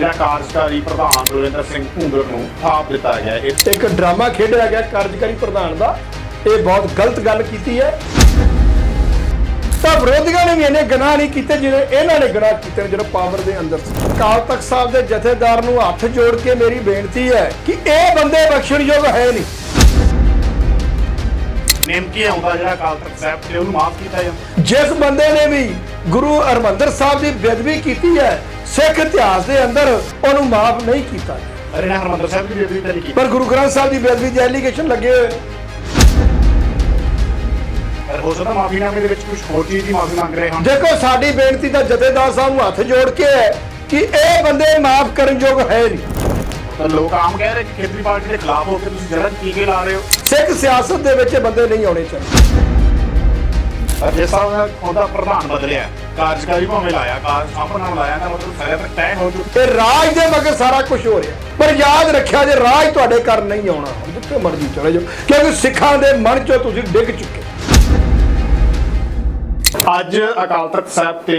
ਜਿਹੜਾ ਕਾਰਜਕਾਰੀ ਪ੍ਰਧਾਨ ਬਲਵਿੰਦਰ ਸਿੰਘ ਭੁੰਗਰ ਨੂੰ ਥਾਪ ਦਿੱਤਾ ਗਿਆ ਹੈ। ਇਹ ਇੱਕ ਡਰਾਮਾ ਖੇਡਿਆ ਗਿਆ ਕਾਰਜਕਾਰੀ ਪ੍ਰਧਾਨ ਦਾ। ਇਹ ਬਹੁਤ ਗਲਤ ਗੱਲ ਕੀਤੀ ਹੈ। ਤਾਂ ਵਿਰੋਧੀਆਂ ਨੇ ਵੀ ਇਹਨੇ ਗੁਨਾਹ ਨਹੀਂ ਕੀਤੇ ਜਿਹੜੇ ਇਹਨਾਂ ਨੇ ਗੁਨਾਹ ਕੀਤੇ ਨੇ ਜਦੋਂ ਪਾਵਰ ਦੇ ਅੰਦਰ ਸੀ। ਅਕਾਲ ਤਖਤ ਸਾਹਿਬ ਦੇ ਜਥੇਦਾਰ ਨੂੰ ਹੱਥ ਜੋੜ ਕੇ ਮੇਰੀ ਬੇਨਤੀ ਹੈ ਕਿ ਇਹ ਬੰਦੇ ਬਖਸ਼ਣਯੋਗ ਹੈ ਨਹੀਂ। ਨਿਮਕੀ ਆਉਂਦਾ ਜਿਹੜਾ ਅਕਾਲ ਤਖਤ ਸਾਹਿਬ ਤੇ ਉਹਨੂੰ ਮਾਫ ਕੀਤਾ ਜਾਂਦਾ। ਜਿਸ ਬੰਦੇ ਨੇ ਵੀ ਗੁਰੂ ਹਰਮੰਦਰ ਸਾਹਿਬ ਦੀ ਬੇਅਦਬੀ ਕੀਤੀ ਹੈ ਸਿੱਖ ਇਤਿਹਾਸ ਦੇ ਅੰਦਰ ਉਹਨੂੰ ਮਾਫ ਨਹੀਂ ਕੀਤਾ। ਅਰੇ ਨਾ ਹਰਮੰਦਰ ਸਾਹਿਬ ਦੀ ਬੇਦਬੀ ਤਾਂ ਨਹੀਂ ਕੀਤੀ। ਪਰ ਗੁਰੂ ਗ੍ਰੰਥ ਸਾਹਿਬ ਦੀ ਬੇਅਦਬੀ ਦੇ ਐਲੀਗੇਸ਼ਨ ਲੱਗੇ ਹੋਏ। ਨੇ। ਪਰ ਹੋ ਸਕਦਾ ਮਾਫੀਨਾਮੇ ਦੇ ਵਿੱਚ ਕੁਝ ਹੋਰ ਚੀਜ਼ ਦੀ ਮਾਫੀ ਮੰਗ ਰਹੇ ਹਨ ਦੇਖੋ ਸਾਡੀ ਬੇਨਤੀ ਤਾਂ ਜਥੇਦਾਰ ਸਾਹਿਬ ਨੂੰ ਹੱਥ ਜੋੜ ਕੇ ਹੈ ਕਿ ਇਹ ਬੰਦੇ ਮਾਫ ਕਰਨ ਯੋਗ ਹੈ ਨਹੀਂ। ਤਾਂ ਲੋਕ ਆਮ ਕਹਿ ਰਹੇ ਕਿ ਖੇਤਰੀ ਪਾਰਟੀ ਦੇ ਖਿਲਾਫ ਹੋ ਕੇ ਤੁਸੀਂ ਜੜਨ ਟੀਕੇ ਲਾ ਰਹੇ ਹੋ। ਸਿੱਖ ਸਿਆਸਤ ਦੇ ਵਿੱਚ ਇਹ ਬੰਦੇ ਨਹੀਂ ਆਉਣੇ ਚਾਹੀਦੇ। ਜਿਸ ਸਾਹਿਬ ਨੇ ਉਹਦਾ ਪ੍ਰਧਾਨ ਬਦਲਿਆ ਕਾਰਜਕਾਰੀ ਭਾਵੇਂ ਲਾਇਆ ਕਾਰਜ ਆਪਣਾ ਲਾਇਆ ਤਾਂ ਮਤਲਬ ਸਾਰੇ ਤੱਕ ਤੈਅ ਹੋ ਚੁੱਕਾ ਇਹ ਰਾਜ ਦੇ ਮਗਰ ਸਾਰਾ ਕੁਝ ਹੋ ਰਿਹਾ। ਪਰ ਯਾਦ ਰੱਖਿਆ ਜੇ ਰਾਜ ਤੁਹਾਡੇ ਘਰ ਨਹੀਂ ਆਉਣਾ ਜਿੱਥੇ ਮਰਜ਼ੀ ਚਲੇ ਜਾਓ ਕਿਉਂਕਿ ਸਿੱਖਾਂ ਦੇ ਮਨ ਚੋਂ ਤੁਸੀਂ ਡਿੱਗ ਚੁੱਕੇ ਅੱਜ ਅਕਾਲ ਤਖਤ ਸਾਹਿਬ ਤੇ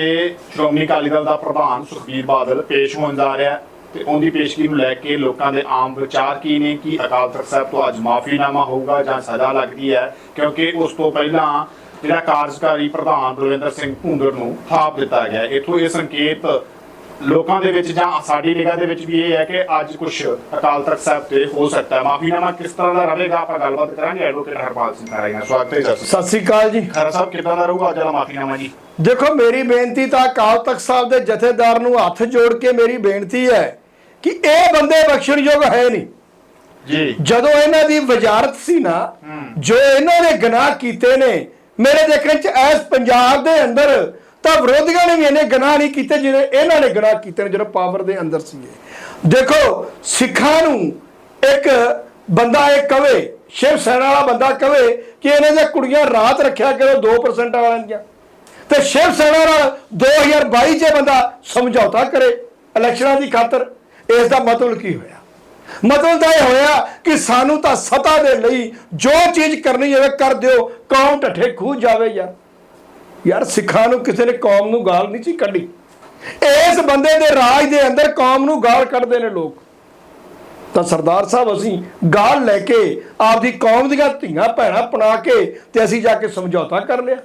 ਸ਼੍ਰੋਮਣੀ ਅਕਾਲੀ ਦਲ ਦਾ ਪ੍ਰਧਾਨ ਸੁਖਬੀਰ ਬਾਦਲ ਪੇਸ਼ ਹੋਣ ਜਾ ਰਿਹਾ ਹੈ ਤੇ ਉਹਦੀ ਪੇਸ਼ਗੀ ਨੂੰ ਲੈ ਕੇ ਲੋਕਾਂ ਦੇ ਆਮ ਵਿਚਾਰ ਕੀ ਨੇ ਕਿ ਅਕਾਲ ਤਖਤ ਸਾਹਿਬ ਤੋਂ ਅੱਜ ਮਾਫੀਨਾਮਾ ਹੋਊਗਾ ਜਾਂ ਸਜ਼ਾ ਲੱਗਦੀ ਹੈ ਕਿਉਂਕਿ ਉਸ ਤੋਂ ਪਹਿਲਾਂ ਜਿਹੜਾ ਕਾਰਜਕਾਰੀ ਪ੍ਰਧਾਨ ਬਲਵਿੰਦਰ ਸਿੰਘ ਭੁੰਗਰ ਨੂੰ ਥਾਪ ਦਿੱਤਾ ਗਿਆ। ਇੱਥੋਂ ਇਹ ਸੰਕੇਤ ਲੋਕਾਂ ਦੇ ਵਿੱਚ ਜਾਂ ਸਾਡੀ ਨਿਗਾਹ ਦੇ ਵਿੱਚ ਵੀ ਇਹ ਹੈ ਕਿ ਅੱਜ ਕੁਝ ਅਕਾਲ ਤਖਤ ਸਾਹਿਬ ਤੇ ਹੋ ਸਕਦਾ ਹੈ। ਮਾਫੀਨਾਮਾ ਕਿਸ ਤਰ੍ਹਾਂ ਦਾ ਰਹੇਗਾ ਆਪਾਂ ਗੱਲਬਾਤ ਕਰਾਂਗੇ। ਐਡਵੋਕੇਟ ਹਰਪਾਲ ਸਿੰਘ ਨਾਲ ਸਵਾਗਤ ਹੈ ਜੀ ਸਤਿ ਸ੍ਰੀ ਅਕਾਲ ਜੀ। ਖਰਾ ਸਾਹਿਬ ਕਿਦਾਂ ਦਾ ਰਹੂਗਾ ਅੱਜ ਵਾਲਾ ਮਾਫੀਨਾਮਾ ਜੀ? ਦੇਖੋ ਮੇਰੀ ਬੇਨਤੀ ਤਾਂ ਅਕਾਲ ਤਖਤ ਸਾਹਿਬ ਦੇ ਜਥੇਦਾਰ ਨੂੰ ਹੱਥ ਜੋੜ ਕੇ ਮੇਰੀ ਬੇਨਤੀ ਹੈ ਕਿ ਇਹ ਬੰਦੇ ਬਖਸ਼ਣਯੋਗ ਹੈ ਨਹੀਂ। ਜੀ। ਜਦੋਂ ਇਹਨਾਂ ਦੀ ਵਜ਼ਾਰਤ ਸੀ ਨਾ। ਜੋ ਇਹਨਾਂ ਨੇ ਗੁਨਾਹ ਕੀਤੇ ਨੇ ਮੇਰੇ ਦੇਖਣ ਚ ਐਸ ਪੰਜਾਬ ਦੇ ਅੰਦਰ ਤਾਂ ਵਿਰੋਧੀਆਂ ਨੇ ਵੀ ਇਹਨੇ ਗੁਨਾਹ ਨਹੀਂ ਕੀਤੇ ਜਿਹੜੇ ਇਹਨਾਂ ਨੇ ਗੁਨਾਹ ਕੀਤੇ ਨੇ ਜਦੋਂ ਪਾਵਰ ਦੇ ਅੰਦਰ ਸੀਗੇ ਦੇਖੋ, ਸਿੱਖਾਂ ਨੂੰ ਇੱਕ ਬੰਦਾ ਇਹ ਕਵੇ, ਸ਼ਿਵ ਸੈਨਾ ਵਾਲਾ ਬੰਦਾ ਕਵੇ ਕਿ ਇਹਨਾਂ ਦੀਆਂ ਕੁੜੀਆਂ ਰਾਤ ਰੱਖਿਆ ਕਰੋ 2% ਵਾਲਿਆਂ ਦੀਆਂ ਤੇ ਸ਼ਿਵ ਸੈਨਾ ਨਾਲ 2022 ਚ ਇਹ ਬੰਦਾ ਸਮਝੌਤਾ ਕਰੇ ਇਲੈਕਸ਼ਨਾਂ ਦੀ ਖਾਤਰ। ਇਸ ਦਾ ਮਤਲਬ ਕੀ ਹੋਇਆ? ਮਤਲਬ ਤਾਂ ਇਹ ਹੋਇਆ ਕਿ ਸਾਨੂੰ ਤਾਂ ਸਤਾ ਦੇ ਲਈ ਜੋ ਚੀਜ਼ ਕਰਨੀ ਹੋਵੇ ਕਰ ਦਿਓ, ਕੌਮ ਢੱਠੇ ਖੂਹ ਜਾਵੇ ਯਾਰ। ਯਾਰ ਸਿੱਖਾਂ ਨੂੰ ਕਿਸੇ ਨੇ ਕੌਮ ਨੂੰ ਗਾਲ ਨਹੀਂ ਸੀ ਕੱਢੀ। ਇਸ ਬੰਦੇ ਦੇ ਰਾਜ ਦੇ ਅੰਦਰ ਕੌਮ ਨੂੰ ਗਾਲ ਕੱਢਦੇ ਨੇ ਲੋਕ। ਤਾਂ ਸਰਦਾਰ ਸਾਹਿਬ, ਅਸੀਂ ਗਾਲ ਲੈ ਕੇ ਆਪਦੀ ਕੌਮ ਦੀਆਂ ਧੀਆਂ ਭੈਣਾਂ ਪਣਾ ਕੇ ਤੇ ਅਸੀਂ ਜਾ ਕੇ ਸਮਝੌਤਾ ਕਰ ਲਿਆ।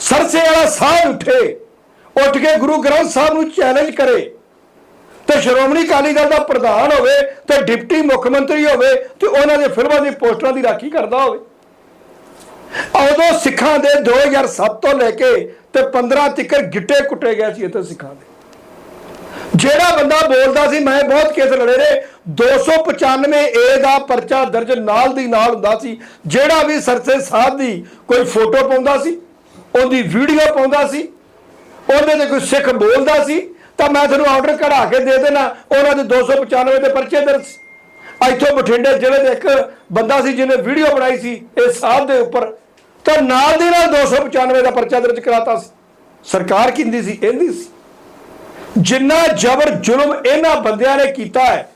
ਸਰਸੇ ਵਾਲਾ ਸਾਹ ਉੱਠੇ, ਉੱਠ ਕੇ ਗੁਰੂ ਗ੍ਰੰਥ ਸਾਹਿਬ ਨੂੰ ਚੈਲੰਜ ਕਰੇ। ਤੇ ਸ਼੍ਰੋਮਣੀ ਅਕਾਲੀ ਦਲ ਦਾ ਪ੍ਰਧਾਨ ਹੋਵੇ ਤੇ ਡਿਪਟੀ ਮੁੱਖ ਮੰਤਰੀ ਹੋਵੇ ਤੇ ਉਹਨਾਂ ਦੇ ਫਿਲਮਾਂ ਦੀ ਪੋਸਟਰਾਂ ਦੀ ਰਾਖੀ ਕਰਦਾ ਹੋਵੇ। ਉਦੋਂ ਸਿੱਖਾਂ ਦੇ 2007 ਤੋਂ ਲੈ ਕੇ ਤੇ 15 ਤੱਕ ਗਿੱਟੇ ਕੁੱਟੇ ਗਏ ਸੀ ਇੱਥੇ ਸਿੱਖਾਂ ਦੇ। ਜਿਹੜਾ ਬੰਦਾ ਬੋਲਦਾ ਸੀ, ਮੈਂ ਬਹੁਤ ਕੇਸ ਲੜੇ ਨੇ 295 ਏ ਦਾ ਪਰਚਾ ਦਰਜ ਨਾਲ ਦੀ ਨਾਲ ਹੁੰਦਾ ਸੀ। ਜਿਹੜਾ ਵੀ ਸਰਸੇ ਸਾਹਿਬ ਦੀ ਕੋਈ ਫੋਟੋ ਪਾਉਂਦਾ ਸੀ, ਉਹਦੀ ਵੀਡੀਓ ਪਾਉਂਦਾ ਸੀ, ਉਹਦੇ ਤੇ ਕੋਈ ਸਿੱਖ ਬੋਲਦਾ ਸੀ ਤਾਂ ਮੈਂ ਤੁਹਾਨੂੰ ਆਰਡਰ ਕਢਾ ਕੇ ਦੇ ਦੇਣਾ। ਉਹਨਾਂ ਦੇ 295 ਦੇ ਪਰਚੇ ਦਰਜ। ਇੱਥੋਂ ਬਠਿੰਡੇ ਜ਼ਿਲ੍ਹੇ ਦੇ ਇੱਕ ਬੰਦਾ ਸੀ ਜਿਹਨੇ ਵੀਡੀਓ ਬਣਾਈ ਸੀ ਇਹ ਸਾਹਿਬ ਦੇ ਉੱਪਰ। ਤਾਂ ਨਾਲ ਦੀ ਨਾਲ 295 ਦਾ ਪਰਚਾ ਦਰਜ ਕਰਾਤਾ ਸੀ। ਸਰਕਾਰ ਕਿੰਦੀ ਸੀ? ਇਹਦੀ ਸੀ। ਜਿੰਨਾ ਜ਼ਬਰ ਜ਼ੁਲਮ ਇਹਨਾਂ ਬੰਦਿਆਂ ਨੇ ਕੀਤਾ ਹੈ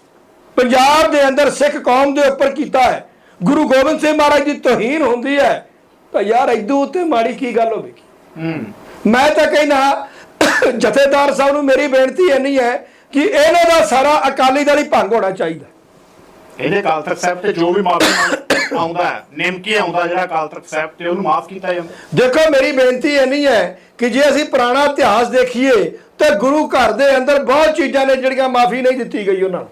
ਪੰਜਾਬ ਦੇ ਅੰਦਰ ਸਿੱਖ ਕੌਮ ਦੇ ਉੱਪਰ ਕੀਤਾ ਹੈ ਗੁਰੂ ਗੋਬਿੰਦ ਸਿੰਘ ਮਹਾਰਾਜ ਦੀ ਤੋਹੀਨ ਹੁੰਦੀ ਹੈ। ਤਾਂ ਯਾਰ ਇਦੋਂ ਉੱਤੇ ਮਾੜੀ ਕੀ ਗੱਲ ਹੋਵੇਗੀ? ਹੂੰ। ਮੈਂ ਤਾਂ ਕਹਿੰਦਾ ਜਥੇਦਾਰ ਸਾਹਿਬ ਨੂੰ ਮੇਰੀ ਬੇਨਤੀ ਇੰਨੀ ਹੈ ਕਿ ਇਹਨਾਂ ਦਾ ਸਾਰਾ ਅਕਾਲੀ ਦਲ ਹੀ ਭੰਗ ਹੋਣਾ ਚਾਹੀਦਾ। ਇਹਦੇ ਤਖਤ ਸਾਹਿਬ ਤੇ ਜੋ ਵੀ ਮਾਫੀ ਆਉਂਦਾ ਹੈ ਨਿਮਕੀ ਆਉਂਦਾ ਜਿਹੜਾ ਤਖਤ ਸਾਹਿਬ ਤੇ ਉਹਨੂੰ ਮਾਫ ਕੀਤਾ ਜਾਂਦਾ। ਦੇਖੋ ਮੇਰੀ ਬੇਨਤੀ ਇੰਨੀ ਹੈ ਕਿ ਜੇ ਅਸੀਂ ਪੁਰਾਣਾ ਇਤਿਹਾਸ ਦੇਖੀਏ ਤਾਂ ਗੁਰੂ ਘਰ ਦੇ ਅੰਦਰ ਬਹੁਤ ਚੀਜ਼ਾਂ ਨੇ ਜਿਹੜੀਆਂ ਮਾਫੀ ਨਹੀਂ ਦਿੱਤੀ ਗਈ ਉਹਨਾਂ ਨੂੰ।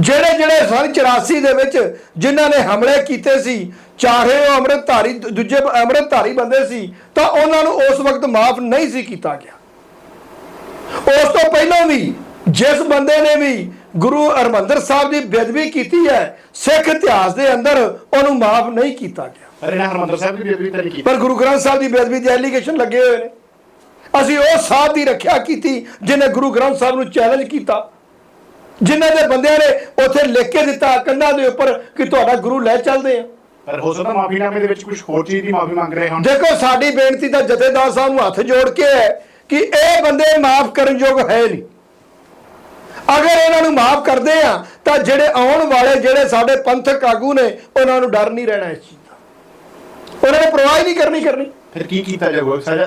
ਜਿਹੜੇ ਜਿਹੜੇ ਸਨ 84 ਦੇ ਵਿੱਚ ਜਿਨ੍ਹਾਂ ਨੇ ਹਮਲੇ ਕੀਤੇ ਸੀ ਚਾਹੇ ਉਹ ਅੰਮ੍ਰਿਤਧਾਰੀ ਦੂਜੇ ਅੰਮ੍ਰਿਤਧਾਰੀ ਬੰਦੇ ਸੀ ਤਾਂ ਉਹਨਾਂ ਨੂੰ ਉਸ ਵਕਤ ਮਾਫ ਨਹੀਂ ਸੀ ਕੀਤਾ ਗਿਆ। ਉਸ ਤੋਂ ਪਹਿਲਾਂ ਵੀ ਜਿਸ ਬੰਦੇ ਨੇ ਵੀ ਗੁਰੂ ਹਰਮੰਦਰ ਸਾਹਿਬ ਦੀ ਬੇਅਦਬੀ ਕੀਤੀ ਹੈ ਸਿੱਖ ਇਤਿਹਾਸ ਦੇ ਅੰਦਰ ਉਹਨੂੰ ਮਾਫ ਨਹੀਂ ਕੀਤਾ ਗਿਆ। ਨਾ ਹਰਮੰਦਰ ਸਾਹਿਬ ਦੀ ਬੇਦਬੀ ਤਾਂ ਨਹੀਂ ਕੀਤੀ। ਪਰ ਗੁਰੂ ਗ੍ਰੰਥ ਸਾਹਿਬ ਦੀ ਬੇਅਦਬੀ ਦੇ ਐਲੀਗੇਸ਼ਨ ਲੱਗੇ ਹੋਏ ਨੇ। ਅਸੀਂ ਉਹ ਸਾਹਿਬ ਦੀ ਰੱਖਿਆ ਕੀਤੀ ਜਿਨੇ ਗੁਰੂ ਗ੍ਰੰਥ ਸਾਹਿਬ ਨੂੰ ਚੈਲੰਜ ਕੀਤਾ। ਜਿਨ੍ਹਾਂ ਦੇ ਬੰਦਿਆਂ ਨੇ ਉੱਥੇ ਲਿਖ ਕੇ ਦਿੱਤਾ ਕੰਧਾਂ ਦੇ ਉੱਪਰ ਕਿ ਤੁਹਾਡਾ ਗੁਰੂ ਲੈ ਚੱਲਦੇ ਆ। ਪਰ ਹੋ ਸਕਦਾ ਮਾਫੀਨਾਮੇ ਦੇ ਵਿੱਚ ਕੁਝ ਹੋਰ ਚੀਜ਼ ਦੀ ਮਾਫੀ ਮੰਗ ਰਹੇ ਹਨ ਦੇਖੋ ਸਾਡੀ ਬੇਨਤੀ ਤਾਂ ਜਥੇਦਾਰ ਸਾਹਿਬ ਨੂੰ ਹੱਥ ਜੋੜ ਕੇ ਹੈ ਕਿ ਇਹ ਬੰਦੇ ਮਾਫ ਕਰਨ ਯੋਗ ਹੈ ਨਹੀਂ। ਅਗਰ ਇਹਨਾਂ ਨੂੰ ਮਾਫ ਕਰਦੇ ਆ ਤਾਂ ਜਿਹੜੇ ਆਉਣ ਵਾਲੇ ਜਿਹੜੇ ਸਾਡੇ ਪੰਥਕ ਆਗੂ ਨੇ ਉਹਨਾਂ ਨੂੰ ਡਰ ਨਹੀਂ ਰਹਿਣਾ ਇਸ ਚੀਜ਼ ਦਾ। ਉਹਨਾਂ ਨੇ ਪਰਵਾਹ ਨਹੀਂ ਕਰਨੀ ਕਰਨੀ। ਫਿਰ ਕੀ ਕੀਤਾ ਜਾਊਗਾ? ਸਜ਼ਾ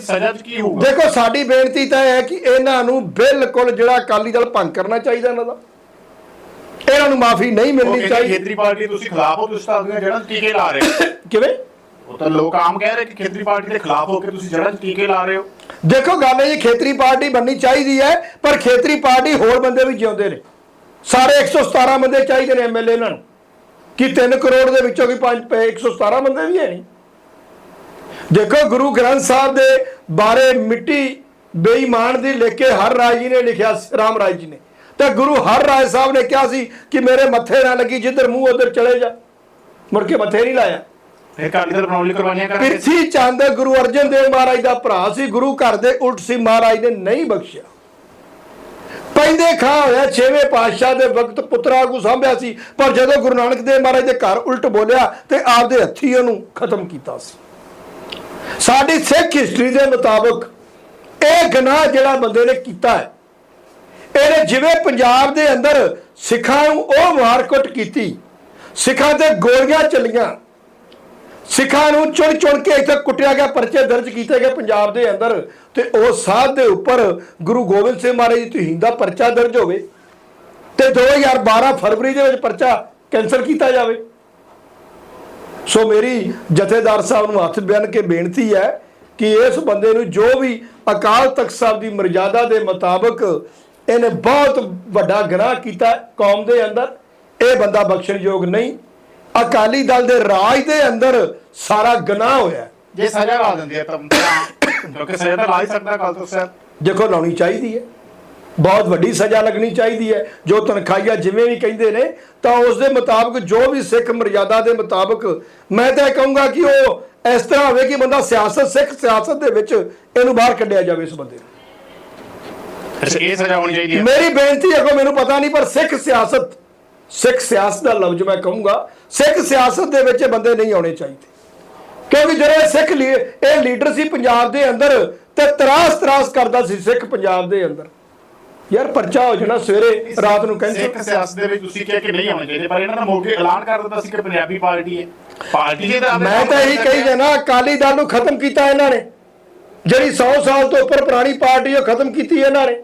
ਸਜ਼ਾ ਕੀ ਹੋਊਗਾ? ਦੇਖੋ ਸਾਡੀ ਬੇਨਤੀ ਤਾਂ ਇਹ ਹੈ ਕਿ ਇਹਨਾਂ ਨੂੰ ਬਿਲਕੁਲ ਜਿਹੜਾ ਅਕਾਲੀ ਦਲ ਭੰਗ ਕਰਨਾ ਚਾਹੀਦਾ ਇਹਨਾਂ ਦਾ। ਇਹਨਾਂ ਨੂੰ ਮਾਫੀ ਨਹੀਂ ਮਿਲਣੀ ਚਾਹੀਦੀ। ਖੇਤਰੀ ਪਾਰਟੀ ਤੁਸੀਂ ਖਿਲਾਫ ਹੋ ਤੁਸੀਂ ਤਾਂ 'ਚ ਟੀਕੇ ਲਾ ਰਹੇ ਕਿਵੇਂ? ਉਹ ਤਾਂ ਲੋਕ ਆਮ ਕਹਿ ਰਹੇ ਕਿ ਖੇਤਰੀ ਪਾਰਟੀ ਦੇ ਖਿਲਾਫ ਹੋ ਕੇ ਤੁਸੀਂ ਜੜ੍ਹਾਂ 'ਚ ਟੀਕੇ ਲਾ ਰਹੇ ਹੋ। ਦੇਖੋ, ਗੱਲ ਇਹ ਖੇਤਰੀ ਪਾਰਟੀ ਬਣਨੀ ਚਾਹੀਦੀ ਹੈ, ਪਰ ਖੇਤਰੀ ਪਾਰਟੀ ਹੋਰ ਬੰਦੇ ਵੀ ਜਿਉਂਦੇ ਨੇ। ਸਾਰੇ 117 ਬੰਦੇ ਚਾਹੀਦੇ ਨੇ ਐਮਐਲਏ ਇਹਨਾਂ ਨੂੰ। ਕਿ 3 ਕਰੋੜ ਦੇ ਵਿੱਚੋਂ ਵੀ 5 117 ਬੰਦੇ ਵੀ ਹੈ ਨਹੀਂ? ਦੇਖੋ, ਗੁਰੂ ਗ੍ਰੰਥ ਸਾਹਿਬ ਦੇ ਬਾਰੇ ਮਿੱਟੀ ਬੇਈਮਾਨ ਦੀ ਲਿਖ ਕੇ ਹਰ ਰਾਜ ਜੀ ਨੇ ਲਿਖਿਆ, ਰਾਮ ਰਾਜ ਜੀ ਨੇ। ਤੇ ਗੁਰੂ ਹਰ ਰਾਜ ਸਾਹਿਬ ਨੇ ਕਿਹਾ ਸੀ ਕਿ ਮੇਰੇ ਮੱਥੇ ਨਾ ਲੱਗੀ, ਜਿੱਧਰ ਮੂੰਹ, ਉਧਰ ਚਲੇ ਜਾ। ਮੁੜ ਕੇ ਮੱਥੇ ਨਹੀਂ ਲਾਇਆ। ਫਿਰ ਅਕਾਲੀ ਦਲ ਬਣਾਉਣ ਲਈ ਕੁਰਬਾਨੀਆਂ ਕਰਾਂਗੇ ਪਿਰਥੀ ਚੰਦ, ਗੁਰੂ ਅਰਜਨ ਦੇਵ ਮਹਾਰਾਜ ਦਾ ਭਰਾ ਸੀ, ਗੁਰੂ ਘਰ ਦੇ ਉਲਟ ਸੀ, ਮਹਾਰਾਜ ਨੇ ਨਹੀਂ ਬਖਸ਼ਿਆ। ਪੈਂਦੇ ਖਾਂ ਹੋਇਆ, ਛੇਵੇਂ ਪਾਤਸ਼ਾਹ ਦੇ ਵਕਤ ਪੁੱਤਰਾ ਨੂੰ ਸਾਂਭਿਆ ਸੀ, ਪਰ ਜਦੋਂ ਗੁਰੂ ਨਾਨਕ ਦੇਵ ਮਹਾਰਾਜ ਦੇ ਘਰ ਉਲਟ ਬੋਲਿਆ ਤੇ ਆਪਦੇ ਹੱਥੀ ਉਹਨੂੰ ਖਤਮ ਕੀਤਾ ਸੀ। ਸਾਡੀ ਸਿੱਖ ਹਿਸਟਰੀ ਦੇ ਮੁਤਾਬਕ ਇਹ ਗਨਾਹ ਜਿਹੜਾ ਬੰਦੇ ਨੇ ਕੀਤਾ ਹੈ, ਇਹਨੇ ਜਿਵੇਂ ਪੰਜਾਬ ਦੇ ਅੰਦਰ ਸਿੱਖਾਂ ਨੂੰ ਉਹ ਮਾਰਕੁੱਟ ਕੀਤੀ, ਸਿੱਖਾਂ ਤੇ ਗੋਲੀਆਂ ਚੱਲੀਆਂ ਸਿੱਖਾਂ ਨੂੰ ਚੁਣ ਚੁਣ ਕੇ ਇੱਥੇ ਕੁੱਟਿਆ ਗਿਆ, ਪਰਚੇ ਦਰਜ ਕੀਤੇ ਗਏ ਪੰਜਾਬ ਦੇ ਅੰਦਰ। ਤੇ ਉਹ ਸਾਧ ਦੇ ਉੱਪਰ ਗੁਰੂ ਗੋਬਿੰਦ ਸਿੰਘ ਮਹਾਰਾਜ ਦੀ ਤੁਹੀਨ ਦਾ ਪਰਚਾ ਦਰਜ ਹੋਵੇ ਤੇ 2012 ਫਰਵਰੀ ਦੇ ਵਿੱਚ ਪਰਚਾ ਕੈਂਸਲ ਕੀਤਾ ਜਾਵੇ। ਸੋ ਮੇਰੀ ਜਥੇਦਾਰ ਸਾਹਿਬ ਨੂੰ ਹੱਥ ਬੰਨ ਕੇ ਬੇਨਤੀ ਹੈ ਕਿ ਇਸ ਬੰਦੇ ਨੂੰ ਜੋ ਵੀ ਅਕਾਲ ਤਖਤ ਸਾਹਿਬ ਦੀ ਮਰਜ਼ਾਦਾ ਦੇ ਮੁਤਾਬਕ ਇਹਨੇ ਬਹੁਤ ਵੱਡਾ ਗੁਨਾਹ ਕੀਤਾ ਕੌਮ ਦੇ ਅੰਦਰ। ਇਹ ਬੰਦਾ ਬਖਸ਼ਣਯੋਗ ਨਹੀਂ। ਅਕਾਲੀ ਦਲ ਦੇ ਰਾਜ ਦੇ ਅੰਦਰ ਸਾਰਾ ਗੁਨਾਹ ਹੋਇਆ। ਜੇ ਸਜ਼ਾ ਲਾ ਦਿੰਦੇ ਆ ਤਾਂ ਕਿਉਂਕਿ ਸਜ਼ਾ ਤਾਂ ਲਾ ਹੀ ਸਕਦਾ ਅਕਾਲ ਤਖਤ ਸਾਹਿਬ। ਦੇਖੋ ਲਾਉਣੀ ਚਾਹੀਦੀ ਹੈ। ਬਹੁਤ ਵੱਡੀ ਸਜ਼ਾ ਲੱਗਣੀ ਚਾਹੀਦੀ ਹੈ। ਜੋ ਤਨਖਾਹੀਆ ਜਿਵੇਂ ਵੀ ਕਹਿੰਦੇ ਨੇ ਤਾਂ ਉਸ ਦੇ ਮੁਤਾਬਕ ਜੋ ਵੀ ਸਿੱਖ ਮਰਜ਼ਾਦਾ ਦੇ ਮੁਤਾਬਕ ਮੈਂ ਤਾਂ ਇਹ ਕਹੂੰਗਾ ਕਿ ਉਹ ਇਸ ਤਰ੍ਹਾਂ ਹੋਵੇ ਕਿ ਬੰਦਾ ਸਿਆਸਤ ਸਿੱਖ ਸਿਆਸਤ ਦੇ ਵਿੱਚ ਇਹਨੂੰ ਬਾਹਰ ਕੱਢਿਆ ਜਾਵੇ ਇਸ ਬੰਦੇ ਨੂੰ। ਅੱਛਾ ਇਹ ਸਜ਼ਾ ਹੋਣੀ ਚਾਹੀਦੀ ਹੈ। ਮੇਰੀ ਬੇਨਤੀ ਹੈ ਕੋ ਮੈਨੂੰ ਪਤਾ ਨਹੀਂ ਪਰ ਸਿੱਖ ਸਿਆਸਤ ਸਿੱਖ ਸਿਆਸਤ ਦਾ ਲਫ਼ਜ਼ ਮੈਂ ਕਹੂੰਗਾ ਸਿੱਖ ਸਿਆਸਤ ਦੇ ਵਿੱਚ ਇਹ ਬੰਦੇ ਨਹੀਂ ਆਉਣੇ ਚਾਹੀਦੇ। ਕਿਉਂਕਿ ਜਿਹੜੇ ਸਿੱਖ ਲੀ- ਇਹ ਲੀਡਰ ਸੀ ਪੰਜਾਬ ਦੇ ਅੰਦਰ ਤੇ ਤਰਾਸ ਤਰਾਸ ਕਰਦਾ ਸੀ ਸਿੱਖ ਪੰਜਾਬ ਦੇ ਅੰਦਰ। ਯਾਰ ਪਰਚਾ ਹੋ ਜਾਣਾ ਸਵੇਰੇ ਰਾਤ ਨੂੰ ਸਿੱਖ ਕੈਂਸਲ ਸਿਆਸਤ ਦੇ ਵਿੱਚ ਤੁਸੀਂ ਕਿਹਾ ਕਿ ਨਹੀਂ ਆਉਣੇ ਚਾਹੀਦੇ ਪਰ ਇਹਨਾਂ ਦਾ ਮੌਕੇ ਐਲਾਨ ਕਰ ਦਿੱਤਾ ਸੀ ਕਿ ਪੰਜਾਬੀ ਪਾਰਟੀ ਹੈ। ਪਾਰਟੀ ਦੇ ਤਾਂ ਮੈਂ ਤਾਂ ਇਹੀ ਕਹੀ ਜਾਣਾ ਅਕਾਲੀ ਦਲ ਨੂੰ ਖਤਮ ਕੀਤਾ ਇਹਨਾਂ ਨੇ। ਜਿਹੜੀ 100 ਸਾਲ ਤੋਂ ਉੱਪਰ ਪੁਰਾਣੀ ਪਾਰਟੀ ਉਹ ਖਤਮ ਕੀਤੀ ਇਹਨਾਂ ਨੇ।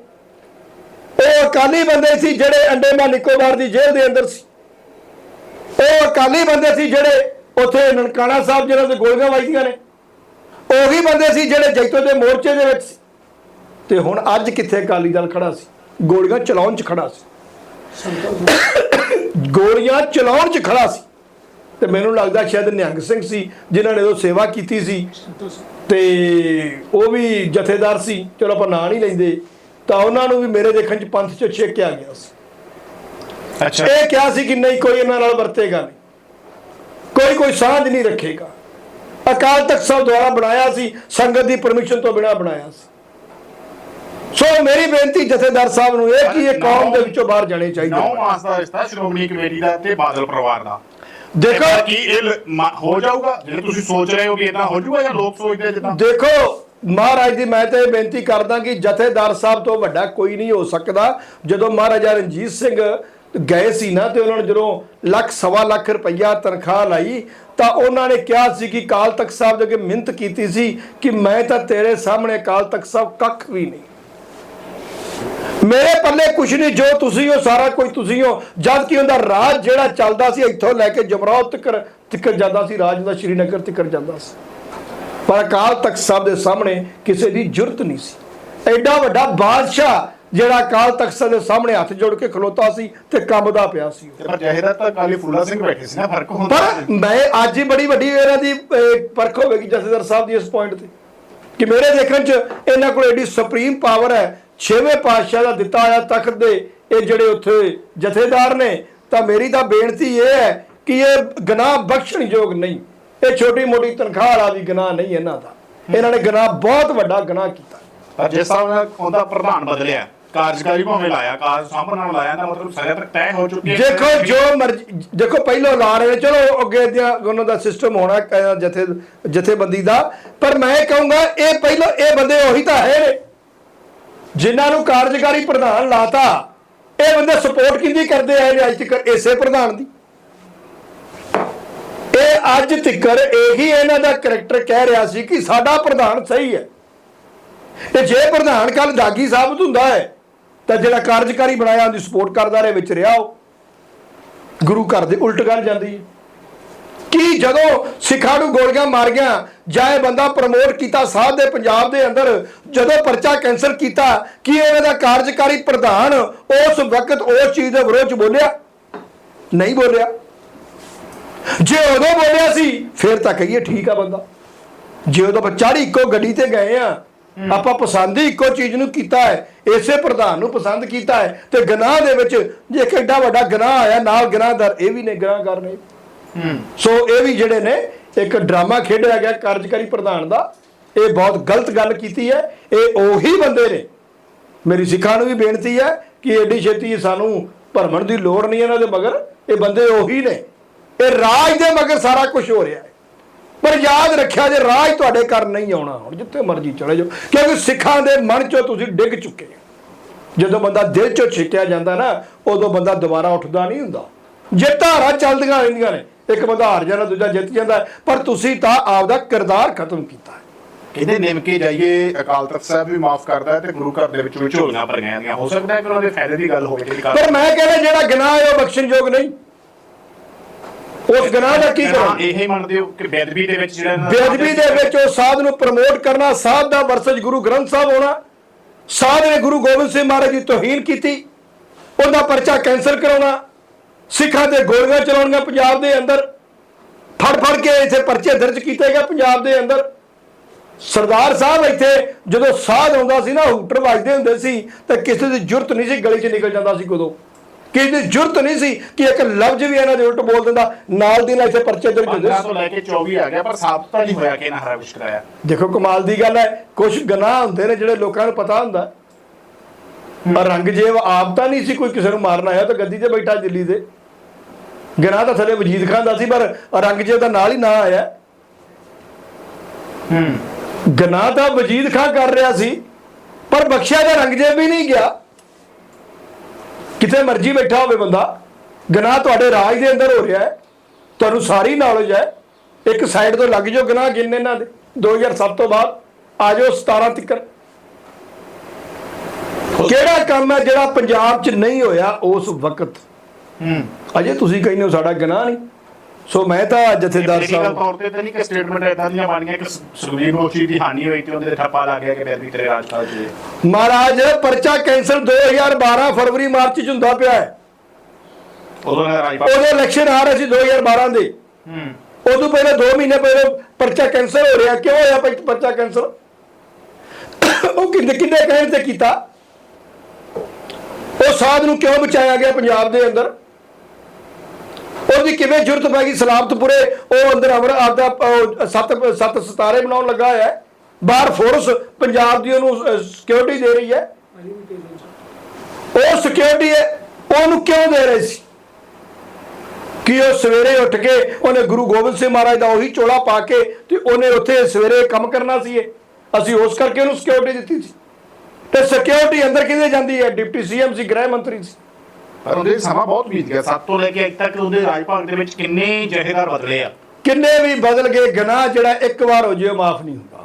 ਉਹ ਅਕਾਲੀ ਬੰਦੇ ਸੀ ਜਿਹੜੇ ਅੰਡੇਮਾਨ ਨਿਕੋਬਾਰ ਦੀ ਜੇਲ੍ਹ ਦੇ ਅੰਦਰ ਸੀ। ਉਹ ਅਕਾਲੀ ਬੰਦੇ ਸੀ ਜਿਹੜੇ ਉੱਥੇ ਨਨਕਾਣਾ ਸਾਹਿਬ ਜਿਹਨਾਂ ਦੇ ਗੋਲੀਆਂ ਵੱਜਦੀਆਂ ਨੇ। ਉਹੀ ਬੰਦੇ ਸੀ ਜਿਹੜੇ ਜੈਤੋ ਦੇ ਮੋਰਚੇ ਦੇ ਵਿੱਚ ਸੀ। ਤੇ ਹੁਣ ਅੱਜ ਕਿੱਥੇ ਅਕਾਲੀ ਦਲ ਖੜਾ ਸੀ? ਗੋਲੀਆਂ ਚਲਾਉਣ 'ਚ ਖੜਾ ਸੀ। ਗੋਲੀਆਂ ਚਲਾਉਣ 'ਚ ਖੜਾ ਸੀ। ਤੇ ਮੈਨੂੰ ਲੱਗਦਾ ਸ਼ਾਇਦ ਨਿਹੰਗ ਸਿੰਘ ਸੀ, ਜਿਨ੍ਹਾਂ ਨੇ ਉਹ ਸੇਵਾ ਕੀਤੀ ਸੀ। ਤੇ ਉਹ ਵੀ ਜਥੇਦਾਰ ਸੀ। ਚਲੋ ਆਪਾਂ ਨਾਂ ਨਹੀਂ ਲੈਂਦੇ। ਤਾਂ ਉਹਨਾਂ ਨੂੰ ਵੀ ਮੇਰੇ ਦੇਖਣ 'ਚ ਪੰਥ 'ਚ ਛੇਕਿਆ ਗਿਆ ਸੀ। ਅੱਛਾ। ਇਹ ਕਿਹਾ ਸੀ ਕਿ ਨਹੀਂ ਕੋਈ ਇਹਨਾਂ ਨਾਲ ਵਰਤੇਗਾ ਨਹੀਂ। ਕੋਈ ਕੋਈ ਸਾਂਝ ਨਹੀਂ ਰੱਖੇਗਾ। ਅਕਾਲ ਤਖਤ ਸਾਹਿਬ ਦੁਆਰਾ ਬਣਾਇਆ ਸੀ ਸੰਗਤ ਦੀ ਪਰਮਿਸ਼ਨ ਤੋਂ ਬਿਨਾ ਬਣਾਇਆ ਸੀ। ਸੋ ਮੇਰੀ ਬੇਨਤੀ ਜਥੇਦਾਰ ਸਾਹਿਬ ਨੂੰ ਇਹ ਕਿ ਇਹ ਕੌਮ ਦੇ ਵਿੱਚੋਂ ਬਾਹਰ ਜਾਣੇ ਚਾਹੀਦੇ ਨੌ। ਮਾਸ ਦਾ ਰਿਸ਼ਤਾ ਸ਼੍ਰੋਮਣੀ ਕਮੇਟੀ ਦਾ ਤੇ ਬਾਦਲ ਪਰਿਵਾਰ ਦਾ। ਦੇਖੋ ਕੀ ਇਹ ਹੋ ਜਾਊਗਾ? ਜਿਹੜੇ ਤੁਸੀਂ ਸੋਚ ਰਹੇ ਹੋ ਕਿ ਇਦਾਂ ਹੋ ਜਾਊਗਾ ਜਾਂ ਲੋਕ ਸੋਚਦੇ ਜਿੱਦਾਂ? ਦੇਖੋ ਮਹਾਰਾਜ ਦੀ ਮੈਂ ਤਾਂ ਇਹ ਬੇਨਤੀ ਕਰਦਾ ਕਿ ਜਥੇਦਾਰ ਸਾਹਿਬ ਤੋਂ ਵੱਡਾ ਕੋਈ ਨਹੀਂ ਹੋ ਸਕਦਾ। ਜਦੋਂ ਮਹਾਰਾਜਾ ਰਣਜੀਤ ਸਿੰਘ ਗਏ ਸੀ ਨਾ ਤੇ ਉਹਨਾਂ ਨੇ ਜਦੋਂ ਲੱਖ, ਸਵਾ ਲੱਖ ਰੁਪਈਆ ਤਨਖਾਹ ਲਾਈ, ਤਾਂ ਉਹਨਾਂ ਨੇ ਕਿਹਾ ਸੀ ਕਿ ਕਾਲ ਤਖਤ ਸਾਹਿਬ ਦੇ ਅੱਗੇ ਮਿਹਨਤ ਕੀਤੀ ਸੀ ਕਿ ਮੈਂ ਤਾਂ ਤੇਰੇ ਸਾਹਮਣੇ ਕਾਲ ਤਖਤ ਸਾਹਿਬ ਕੱਖ ਵੀ ਨਹੀਂ। ਮੇਰੇ ਪੱਲੇ ਕੁਛ ਨਹੀਂ, ਜੋ ਤੁਸੀਂ ਹੋ, ਸਾਰਾ ਕੁਝ ਤੁਸੀਂ ਹੋ। ਜਦ ਕਿ ਉਹਦਾ ਰਾਜ ਜਿਹੜਾ ਚੱਲਦਾ ਸੀ, ਇੱਥੋਂ ਲੈ ਕੇ ਜਮਰੌਤ ਤੱਕ ਤੱਕ ਜਾਂਦਾ ਸੀ, ਰਾਜ ਦਾ ਸ਼੍ਰੀਨਗਰ ਤੱਕ ਜਾਂਦਾ ਸੀ। ਪਰ ਅਕਾਲ ਤਖਤ ਸਾਹਿਬ ਦੇ ਸਾਹਮਣੇ ਕਿਸੇ ਦੀ ਜੁਰਤ ਨਹੀਂ ਸੀ। ਐਡਾ ਵੱਡਾ ਬਾਦਸ਼ਾਹ ਜਿਹੜਾ ਅਕਾਲ ਤਖਤ ਸਾਹਿਬ ਦੇ ਸਾਹਮਣੇ ਹੱਥ ਜੋੜ ਕੇ ਖਲੋਤਾ ਸੀ ਤੇ ਕੰਬਦਾ ਪਿਆ ਸੀ। ਪਰ ਜਹੇਦਾਰ ਤਾਂ ਕਾਲੀ ਫੁੱਲਾ ਸਿੰਘ ਬੈਠੇ ਸੀ ਨਾ ਫ਼ਰਕ ਹੁੰਦਾ ਪਰ ਮੈਂ ਅੱਜ ਹੀ ਬੜੀ ਵੱਡੀ ਇਹਨਾਂ ਦੀ ਪਰਖ ਹੋਵੇਗੀ ਜਥੇਦਾਰ ਸਾਹਿਬ ਦੀ ਇਸ ਪੁਆਇੰਟ ਤੇ। ਕਿ ਮੇਰੇ ਦੇਖਣ ਚ ਇਹਨਾਂ ਕੋਲ ਐਡੀ ਸੁਪਰੀਮ ਪਾਵਰ ਹੈ ਛੇਵੇਂ ਪਾਤਸ਼ਾਹ ਦਾ ਦਿੱਤਾ ਹੋਇਆ ਤਖਤ ਦੇ ਇਹ ਜਿਹੜੇ ਉੱਥੇ ਜਥੇਦਾਰ ਨੇ ਤਾਂ ਮੇਰੀ ਤਾਂ ਬੇਨਤੀ ਇਹ ਹੈ ਕਿ ਇਹ ਗੁਨਾਹ ਬਖਸ਼ਣਯੋਗ ਨਹੀਂ। ਇਹ ਛੋਟੀ ਮੋਟੀ ਤਨਖਾਹ ਵਾਲਾ ਵੀ ਗੁਨਾਹ ਨਹੀਂ ਇਹਨਾਂ ਦਾ। ਇਹਨਾਂ ਨੇ ਗੁਨਾਹ ਬਹੁਤ ਵੱਡਾ ਗੁਨਾਹ ਕੀਤਾ। ਜਿਸ ਨਾਲ ਉਹਦਾ ਪ੍ਰਧਾਨ ਬਦਲਿਆ ਕਾਰਜਕਾਰੀ ਭਾਵੇਂ ਲਾਇਆ ਕਾਰਜ ਸਾਂਭਣ ਨਾਲ ਲਾਇਆ ਤਾਂ ਮਤਲਬ ਸਜ਼ਾ ਤੱਕ ਤੈਅ ਹੋ ਚੁੱਕੀ ਹੈ ਦੇਖੋ ਜੋ ਮਰਜ਼ੀ ਦੇਖੋ ਪਹਿਲਾਂ ਲਾ ਰਹੇ ਨੇ ਚਲੋ ਅੱਗੇ ਦੀਆਂ ਉਹਨਾਂ ਦਾ ਸਿਸਟਮ ਹੋਣਾ ਜਥੇ ਜਥੇਬੰਦੀ ਦਾ। ਪਰ ਮੈਂ ਕਹੂੰਗਾ ਇਹ ਪਹਿਲਾਂ ਇਹ ਬੰਦੇ ਉਹੀ ਤਾਂ ਹੈ ਨੇ ਜਿਨ੍ਹਾਂ ਨੂੰ ਕਾਰਜਕਾਰੀ ਪ੍ਰਧਾਨ ਲਾਤਾ। ਇਹ ਬੰਦੇ ਸਪੋਰਟ ਕਿੰਦੀ ਕਰਦੇ ਆਏ ਨੇ ਅੱਜ ਤੱਕ ਇਸੇ ਪ੍ਰਧਾਨ ਦੀ? ਇਹ ਅੱਜ ਤਿੱਕਰ ਇਹੀ ਇਹਨਾਂ ਦਾ ਕਰੈਕਟਰ ਕਹਿ ਰਿਹਾ ਸੀ ਕਿ ਸਾਡਾ ਪ੍ਰਧਾਨ ਸਹੀ ਹੈ। ਤੇ ਜੇ ਪ੍ਰਧਾਨ ਕੱਲ ਦਾਗੀ ਸਾਬਤ ਹੁੰਦਾ ਹੈ, ਤਾਂ ਜਿਹੜਾ ਕਾਰਜਕਾਰੀ ਬਣਾਇਆ ਉਹਦੀ ਸਪੋਰਟ ਕਰਦਾ ਰਹੇ ਵਿੱਚ ਰਿਹਾ ਉਹ। ਗੁਰੂ ਘਰ ਦੇ ਉਲਟ ਗੱਲ ਜਾਂਦੀ ਹੈ। ਕੀ ਜਦੋਂ ਸਿੱਖਾਂ ਨੂੰ ਗੋਲੀਆਂ ਮਾਰੀਆਂ, ਜਾਂ ਇਹ ਬੰਦਾ ਪ੍ਰਮੋਟ ਕੀਤਾ ਸਾਧ ਦੇ ਪੰਜਾਬ ਦੇ ਅੰਦਰ, ਜਦੋਂ ਪਰਚਾ ਕੈਂਸਲ ਕੀਤਾ, ਕਿ ਇਹਨਾਂ ਦਾ ਕਾਰਜਕਾਰੀ ਪ੍ਰਧਾਨ ਉਸ ਵਕਤ ਉਸ ਚੀਜ਼ ਦੇ ਵਿਰੋਧ ਚ ਬੋਲਿਆ? ਨਹੀਂ ਬੋਲਿਆ। ਜੇ ਉਦੋਂ ਬੋਲਿਆ ਸੀ ਫਿਰ ਤਾਂ ਕਹੀਏ ਠੀਕ ਆ ਬੰਦਾ। ਜੇ ਉਦੋਂ ਆਪਾਂ ਚਾੜੀ ਇੱਕੋ ਗੱਡੀ ਤੇ ਗਏ ਆ ਆਪਾਂ ਪਸੰਦ ਹੀ ਇੱਕੋ ਚੀਜ਼ ਨੂੰ ਕੀਤਾ ਹੈ ਇਸੇ ਪ੍ਰਧਾਨ ਨੂੰ ਪਸੰਦ ਕੀਤਾ ਹੈ ਤੇ ਗਨਾਹ ਦੇ ਵਿੱਚ ਜੇ ਇੱਕ ਐਡਾ ਵੱਡਾ ਗਨਾਹ ਆਇਆ ਨਾਲ ਗਨਾਹਦਰ ਇਹ ਵੀ ਨੇ ਗਨਾਹਗਰ ਨੇ। ਹੂੰ। ਸੋ ਇਹ ਵੀ ਜਿਹੜੇ ਨੇ ਇੱਕ ਡਰਾਮਾ ਖੇਡਿਆ ਗਿਆ ਕਾਰਜਕਾਰੀ ਪ੍ਰਧਾਨ ਦਾ। ਇਹ ਬਹੁਤ ਗਲਤ ਗੱਲ ਕੀਤੀ ਹੈ। ਇਹ ਉਹੀ ਬੰਦੇ ਨੇ। ਮੇਰੀ ਸਿੱਖਾਂ ਨੂੰ ਵੀ ਬੇਨਤੀ ਹੈ ਕਿ ਐਡੀ ਛੇਤੀ ਸਾਨੂੰ ਭਰਮਣ ਦੀ ਲੋੜ ਨਹੀਂ ਇਹਨਾਂ ਦੇ ਮਗਰ। ਇਹ ਬੰਦੇ ਉਹੀ ਨੇ। ਇਹ ਰਾਜ ਦੇ ਮਗਰ ਸਾਰਾ ਕੁਝ ਹੋ ਰਿਹਾ ਹੈ। ਪਰ ਯਾਦ ਰੱਖਿਆ ਜੇ ਰਾਜ ਤੁਹਾਡੇ ਘਰ ਨਹੀਂ ਆਉਣਾ ਹੁਣ ਜਿੱਥੇ ਮਰਜ਼ੀ ਚਲੇ ਜਾਓ। ਕਿਉਂਕਿ ਸਿੱਖਾਂ ਦੇ ਮਨ ਚੋਂ ਤੁਸੀਂ ਡਿੱਗ ਚੁੱਕੇ ਹੋ। ਜਦੋਂ ਬੰਦਾ ਦਿਲ ਚੋਂ ਛਿੱਕਿਆ ਜਾਂਦਾ ਨਾ ਉਦੋਂ ਬੰਦਾ ਦੁਬਾਰਾ ਉੱਠਦਾ ਨਹੀਂ ਹੁੰਦਾ। ਜੇ ਧਾਰਾ ਚੱਲਦੀਆਂ ਰਹਿੰਦੀਆਂ ਨੇ। ਇੱਕ ਬੰਦਾ ਹਾਰ ਜਾਂਦਾ ਦੂਜਾ ਜਿੱਤ ਜਾਂਦਾ। ਪਰ ਤੁਸੀਂ ਤਾਂ ਆਪਦਾ ਕਿਰਦਾਰ ਖਤਮ ਕੀਤਾ ਹੈ। ਕਹਿੰਦੇ ਨਿਮ ਕੇ ਜਾਈਏ ਅਕਾਲ ਤਖਤ ਸਾਹਿਬ ਵੀ ਮਾਫ ਕਰਦਾ ਤੇ ਗੁਰੂ ਘਰ ਦੇ ਵਿੱਚ ਵੀ ਝੋਲੀਆਂ ਭਰੀਆਂ ਜਾਂਦੀਆਂ। ਹੋ ਸਕਦਾ ਹੈ ਕਿ ਉਹਨਾਂ ਦੇ ਫਾਇਦੇ ਦੀ ਗੱਲ ਹੋਵੇ ਪਰ ਮੈਂ ਕਹਿੰਦਾ ਜਿਹੜਾ ਗੁਨਾਹ ਹੈ ਉਹ ਬਖਸ਼ਣਯੋਗ ਨਹੀਂ। ਉਸ ਗੁਨਾਹ ਦਾ ਕੀ ਕਰਾਂ ਇਹ ਹੀ ਮੰਨਦੇ ਹੋ ਕਿ ਬੇਅਦਬੀ ਦੇ ਵਿੱਚ ਜਿਹੜਾ ਦਾ- ਬੇਅਦਬੀ ਦੇ ਵਿੱਚ ਉਹ ਸਾਧ ਨੂੰ ਪ੍ਰਮੋਟ ਕਰਨਾ ਸਾਧ ਦਾ ਵਰਸਜ ਗੁਰੂ ਗ੍ਰੰਥ ਸਾਹਿਬ ਹੋਣਾ ਸਾਧ ਨੇ ਗੁਰੂ ਗੋਬਿੰਦ ਸਿੰਘ ਮਹਾਰਾਜ ਦੀ ਤੋਹੀਨ ਕੀਤੀ ਉਹਦਾ ਪਰਚਾ ਕੈਂਸਲ ਕਰਾਉਣਾ ਸਿੱਖਾਂ ਤੇ ਗੋਲੀਆਂ ਚਲਾਉਣੀਆਂ ਪੰਜਾਬ ਦੇ ਅੰਦਰ ਫੜ ਫੜ ਕੇ ਇੱਥੇ ਪਰਚੇ ਦਰਜ ਕੀਤੇ ਗਏ ਪੰਜਾਬ ਦੇ ਅੰਦਰ। ਸਰਦਾਰ ਸਾਹਿਬ ਇੱਥੇ ਜਦੋਂ ਸਾਧ ਆਉਂਦਾ ਸੀ ਨਾ ਹੂਟਰ ਵੱਜਦੇ ਹੁੰਦੇ ਸੀ ਤਾਂ ਕਿਸੇ ਦੀ ਜੁਰਤ ਨਹੀਂ ਸੀ ਗਲੀ 'ਚ ਨਿਕਲ ਜਾਂਦਾ ਸੀ ਕਦੋਂ। ਕਿਸੇ ਦੀ ਜੁਰਤ ਨਹੀਂ ਸੀ ਕਿ ਇੱਕ ਲਫ਼ਜ਼ ਵੀ ਇਹਨਾਂ ਦੇ ਉਲਟ ਬੋਲ ਦਿੰਦਾ ਨਾਲ ਦੀ ਨਾਲ ਇੱਥੇ ਪਰਚੇ ਦਰਜ ਹੁੰਦੇ 15 ਸੀ। ਤੋਂ ਲੈ ਕੇ 24 ਆ ਗਿਆ ਪਰ ਸਾਬਤ ਤਾਂ ਨਹੀਂ ਹੋਇਆ ਕਿ ਇਹਨਾਂ ਹਰਾ ਕੁਛ ਕਰਾਇਆ। ਦੇਖੋ ਕਮਾਲ ਦੀ ਗੱਲ ਹੈ ਕੁਝ ਗਨਾਹ ਹੁੰਦੇ ਨੇ ਜਿਹੜੇ ਲੋਕਾਂ ਨੂੰ ਪਤਾ ਹੁੰਦਾ। ਪਰ ਰੰਗਜੇਬ ਆਪ ਤਾਂ ਨਹੀਂ ਸੀ ਕੋਈ ਕਿਸੇ ਨੂੰ ਮਾਰਨ ਆਇਆ ਤਾਂ ਗੱਦੀ ਤੇ ਬੈਠਾ ਦਿੱਲੀ ਦੇ। ਗਨਾਹ ਤਾਂ ਥੱਲੇ ਵਜੀਦ ਖਾਨ ਦਾ ਸੀ ਪਰ ਰੰਗਜੇਬ ਦਾ ਨਾਲ ਹੀ ਨਾਂ ਆਇਆ। ਹੂੰ। ਗਨਾਹ ਤਾਂ ਵਜੀਦ ਖਾਨ ਕਰ ਰਿਹਾ ਸੀ ਪਰ ਬਖਸ਼ਿਆ ਦਾ ਰੰਗਜੇਬ ਵੀ ਨਹੀਂ ਗਿਆ। ਕਿਤੇ ਮਰਜ਼ੀ ਬੈਠਾ ਹੋਵੇ ਬੰਦਾ ਗਨਾਹ ਤੁਹਾਡੇ ਰਾਜ ਦੇ ਅੰਦਰ ਹੋ ਰਿਹਾ ਹੈ ਤੁਹਾਨੂੰ ਸਾਰੀ ਨੌਲੇਜ ਹੈ ਇੱਕ ਸਾਈਡ ਤੋਂ ਲੱਗ ਜਾਓ ਗਨਾਹ ਗਿਣਨੇ ਇਹਨਾਂ ਦੇ 2007 ਤੋਂ ਬਾਅਦ ਆ ਜਾਓ 17 ਤੱਕ ਕਿਹੜਾ ਕੰਮ ਹੈ ਜਿਹੜਾ ਪੰਜਾਬ 'ਚ ਨਹੀਂ ਹੋਇਆ ਉਸ ਵਕਤ? ਹੂੰ। ਅਜੇ ਤੁਸੀਂ ਕਹਿੰਦੇ ਹੋ ਸਾਡਾ ਗਨਾਹ ਨਹੀਂ। ਸੋ ਮੈਂ ਤਾਂ ਜਥੇਦਾਰ ਸਾਹਿਬ ਤੌਰ ਤੇ ਤਾਂ ਨਹੀਂ ਕਿ ਸਟੇਟਮੈਂਟ ਇਦਾਂ ਦੀਆਂ ਬਣੀਆਂ ਕਿ ਸੁਖਬੀਰ ਬੋਸ਼ੀ ਦੀ ਹਾਨੀ ਹੋਈ ਤੇ ਉਹਦੇ ਤੇ ਠੱਪਾ ਲੱਗ ਗਿਆ ਕਿ ਬੇਅਦਬੀ ਤੇਰੇ ਰਾਜਪਾਲ ਜੀ। ਮਹਾਰਾਜ ਪਰਚਾ ਕੈਂਸਲ 2012 ਫਰਵਰੀ ਮਾਰਚ 'ਚ ਹੁੰਦਾ ਪਿਆ ਹੈ। ਉਦੋਂ ਦਾ ਰਾਜਪਾਲ ਉਦੋਂ ਇਲੈਕਸ਼ਨ ਆ ਰਹੇ ਸੀ 2012 ਦੇ। ਹੂੰ। ਉਦੋਂ ਪਹਿਲੇ 2 ਮਹੀਨੇ ਪਹਿਲੇ ਪਰਚਾ ਕੈਂਸਲ ਹੋ ਰਿਹਾ। ਕਿਉਂ ਹੋਇਆ ਪਰਚਾ ਕੈਂਸਲ ਉਹ ਕਿੰਨੇ ਕਿੰਨੇ ਕਹਿਣ ਤੇ ਕੀਤਾ? ਉਹ ਸਾਧ ਨੂੰ ਕਿਉਂ ਬਚਾਇਆ ਗਿਆ ਪੰਜਾਬ ਦੇ ਅੰਦਰ? ਉਹਦੀ ਕਿਵੇਂ ਜ਼ਰੂਰਤ ਪੈ ਗਈ ਸਲਾਮਤਪੁਰੇ ਉਹ ਅੰਦਰ ਅਮਰ ਆਪਦਾ ਸੱਤ ਸੱਤ ਸਤਾਰੇ ਬਣਾਉਣ ਲੱਗਾ ਹੈ। ਬਾਹਰ ਫੋਰਸ ਪੰਜਾਬ ਦੀ ਉਹਨੂੰ ਸਿਕਿਉਰਿਟੀ ਦੇ ਰਹੀ ਹੈ। ਉਹ ਸਿਕਿਉਰਿਟੀ ਹੈ, ਉਹਨੂੰ ਕਿਉਂ ਦੇ ਰਹੇ ਸੀ? ਕਿ ਉਹ ਸਵੇਰੇ ਉੱਠ ਕੇ ਉਹਨੇ ਗੁਰੂ ਗੋਬਿੰਦ ਸਿੰਘ ਮਹਾਰਾਜ ਦਾ ਉਹੀ ਚੋਲਾ ਪਾ ਕੇ ਤੇ ਉਹਨੇ ਉੱਥੇ ਸਵੇਰੇ ਕੰਮ ਕਰਨਾ ਸੀ ਅਸੀਂ ਉਸ ਕਰਕੇ ਉਹਨੂੰ ਸਿਕਿਉਰਿਟੀ ਦਿੱਤੀ ਸੀ। ਤੇ ਸਿਕਿਉਰਿਟੀ ਅੰਦਰ ਕਿਹਦੇ ਜਾਂਦੀ ਹੈ? ਡਿਪਟੀ ਸੀਐਮ ਸੀ, ਗ੍ਰਹਿ ਮੰਤਰੀ ਸੀ। ਪਰ ਉਹਦੇ ਸਮਾਂ ਬਹੁਤ ਬੀਤ ਗਿਆ। 7 ਤੋਂ ਲੈ ਕੇ ਅੱਜ ਤੱਕ ਉਹਦੇ ਰਾਜਪਾਲ ਦੇ ਵਿੱਚ ਕਿੰਨੇ ਜਹੇਦਾਰ ਬਦਲੇ ਆ? ਕਿੰਨੇ ਵੀ ਬਦਲ ਗਏ ਗਨਾਹ ਜਿਹੜਾ ਇੱਕ ਵਾਰ ਹੋ ਜੇ ਮਾਫ ਨਹੀਂ ਹੁੰਦਾ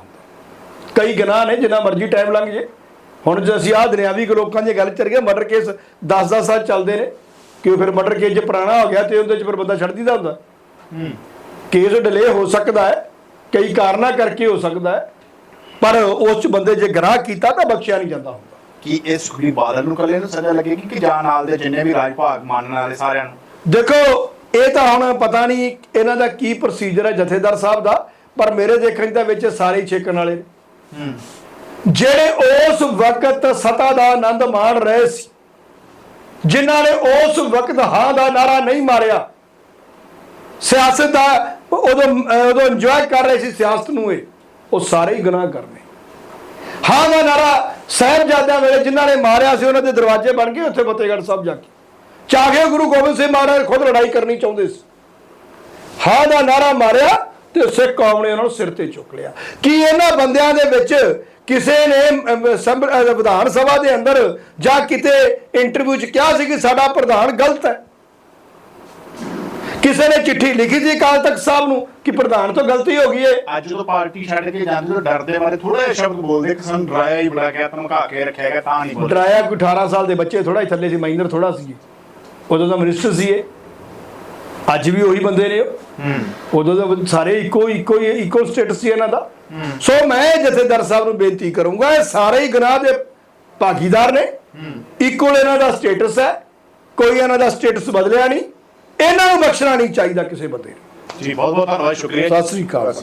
ਕਈ ਗਨਾਹ ਨੇ ਜਿੰਨਾ ਮਰਜ਼ੀ ਟਾਈਮ ਲੰਘ ਜੇ। ਹੁਣ ਜੇ ਅਸੀਂ ਆਹ ਦੁਨਿਆਵੀ ਕੁ ਲੋਕਾਂ ਦੀ ਗੱਲ ਚੱਲ ਰਹੀ ਮਰਡਰ ਕੇਸ 10-10 ਸਾਲ ਚੱਲਦੇ ਨੇ ਕਿ ਫਿਰ ਮਰਡਰ ਕੇਸ ਜੇ ਪੁਰਾਣਾ ਹੋ ਗਿਆ ਤੇ ਉਹਦੇ ਚ ਫਿਰ ਬੰਦਾ ਛੱਡ ਦਿੰਦਾ ਹੁੰਦਾ। ਹੂੰ। ਕੇਸ ਡਿਲੇ ਹੋ ਸਕਦਾ ਹੈ ਕਈ ਕਾਰਨਾਂ ਕਰਕੇ ਹੋ ਸਕਦਾ ਹੈ ਪਰ ਉਸ ਚ ਬੰਦੇ ਜੇ ਗਨਾਹ ਕੀਤਾ ਤਾਂ ਬਖਸ਼ਿਆ ਨਹੀਂ ਜਾਂਦਾ ਹੁੰਦਾ। ਕੀ ਇਹ ਸੁਖਬੀਰ ਬਾਦਲ ਨੂੰ ਕੱਲੇ ਨੂੰ ਸਜ਼ਾ ਲੱਗੇਗੀ ਕਿ ਜਾਂ ਨਾਲ ਦੇ ਜਿੰਨੇ ਵੀ ਰਾਜ ਭਾਗ ਮੰਨਣ ਵਾਲੇ ਸਾਰਿਆਂ ਨੂੰ? ਦੇਖੋ ਇਹ ਤਾਂ ਹੁਣ ਪਤਾ ਨਹੀਂ ਇਹਨਾਂ ਦਾ ਕੀ ਪ੍ਰੋਸੀਜਰ ਹੈ ਜਥੇਦਾਰ ਸਾਹਿਬ ਦਾ ਪਰ ਮੇਰੇ ਦੇਖਣ ਦੇ ਵਿੱਚ ਸਾਰੇ ਛੇਕਣ ਵਾਲੇ ਜਿਹੜੇ ਉਸ ਵਕਤ ਸਤਾ ਦਾ ਆਨੰਦ ਮਾਣ ਰਹੇ ਸੀ ਜਿਨ੍ਹਾਂ ਨੇ ਉਸ ਵਕਤ ਹਾਂ ਦਾ ਨਾਰਾ ਨਹੀਂ ਮਾਰਿਆ ਸਿਆਸਤ ਦਾ ਉਦੋਂ ਉਦੋਂ ਇੰਜੋਏ ਕਰ ਰਹੇ ਸੀ ਸਿਆਸਤ ਨੂੰ ਇਹ ਉਹ ਸਾਰੇ ਹੀ ਗੁਨਾਹ ਕਰਨੇ ਹਾਂ ਦਾ ਨਾਰਾ ਸਾਹਿਬਜ਼ਾਦਿਆਂ ਵੇਲੇ ਜਿਨ੍ਹਾਂ ਨੇ ਮਾਰਿਆ ਸੀ, ਉਹਨਾਂ ਦੇ ਦਰਵਾਜ਼ੇ ਬਣ ਗਏ, ਉੱਥੇ ਫਤਿਹਗੜ੍ਹ ਸਾਹਿਬ ਜਾ ਕੇ। ਚਾਹੇ ਗੁਰੂ ਗੋਬਿੰਦ ਸਿੰਘ ਮਹਾਰਾਜ ਖੁਦ ਲੜਾਈ ਕਰਨੀ ਚਾਹੁੰਦੇ ਸੀ। ਹਾਂ ਦਾ ਨਾਰਾ ਮਾਰਿਆ ਤੇ ਸਿੱਖ ਕੌਮ ਨੇ ਉਹਨਾਂ ਨੂੰ ਸਿਰ ਤੇ ਚੁੱਕ ਲਿਆ। ਕੀ ਇਹਨਾਂ ਬੰਦਿਆਂ ਦੇ ਵਿੱਚ ਕਿਸੇ ਨੇ ਵਿਧਾਨ ਸਭਾ ਦੇ ਅੰਦਰ ਜਾਂ ਕਿਤੇ ਇੰਟਰਵਿਊ 'ਚ ਕਿਹਾ ਸੀ ਕਿ ਸਾਡਾ ਪ੍ਰਧਾਨ ਗਲਤ ਹੈ? ਕਿਸੇ ਨੇ ਚਿੱਠੀ ਲਿਖੀ ਸੀ ਅਕਾਲ ਤਖਤ ਸਾਹਿਬ ਨੂੰ ਕਿ ਪ੍ਰਧਾਨ ਤੋਂ ਗਲਤੀ ਹੋ ਗਈ ਹੈ ਅੱਜ ਜਦੋਂ ਪਾਰਟੀ ਛੱਡ ਕੇ ਜਾਂਦੇ ਤਾਂ ਡਰਦੇ ਬਾਰੇ ਥੋੜਾ ਜਿਹਾ ਸ਼ਬਦ ਬੋਲਦੇ ਕਿ ਸਾਨੂੰ ਡਰਾਇਆ ਹੀ ਬੜਾ ਗਿਆ ਧਮਕਾ ਕੇ ਰੱਖਿਆ ਗਿਆ ਤਾਂ ਨਹੀਂ ਬੋਲਦੇ ਡਰਾਇਆ ਕੋਈ 18 ਸਾਲ ਦੇ ਬੱਚੇ ਥੋੜਾ ਹੀ ਥੱਲੇ ਸੀ ਮਾਈਨਰ ਥੋੜਾ ਸੀ। ਉਦੋਂ ਦਾ ਮਿਨਿਸਟਰ ਸੀ ਇਹ। ਅੱਜ ਵੀ ਉਹੀ ਬੰਦੇ ਨੇ। ਉਦੋਂ ਦਾ ਸਾਰੇ ਇੱਕੋ ਇੱਕੋ ਹੀ ਇੱਕੋ ਸਟੇਟਸ ਸੀ ਇਹਨਾਂ ਦਾ। ਸੋ ਮੈਂ ਜਥੇਦਾਰ ਸਾਹਿਬ ਨੂੰ ਬੇਨਤੀ ਕਰੂੰਗਾ ਇਹ ਸਾਰੇ ਹੀ ਗੁਨਾਹ ਦੇ ਭਾਗੀਦਾਰ ਨੇ। ਇਕੁਅਲ ਇਹਨਾਂ ਦਾ ਸਟੇਟਸ ਹੈ ਕੋਈ ਇਹਨਾਂ ਦਾ ਸਟੇਟਸ ਬਦਲਿਆ ਨਹੀਂ। ਇਹਨਾਂ ਨੂੰ ਬਖਸ਼ਣਾ ਨਹੀਂ ਚਾਹੀਦਾ ਕਿਸੇ ਬੰਦੇ ਨੂੰ। ਜੀ ਬਹੁਤ ਬਹੁਤ ਧੰਨਵਾਦ ਸ਼ੁਕਰੀਆ ਸਤਿ ਸ੍ਰੀ ਅਕਾਲ।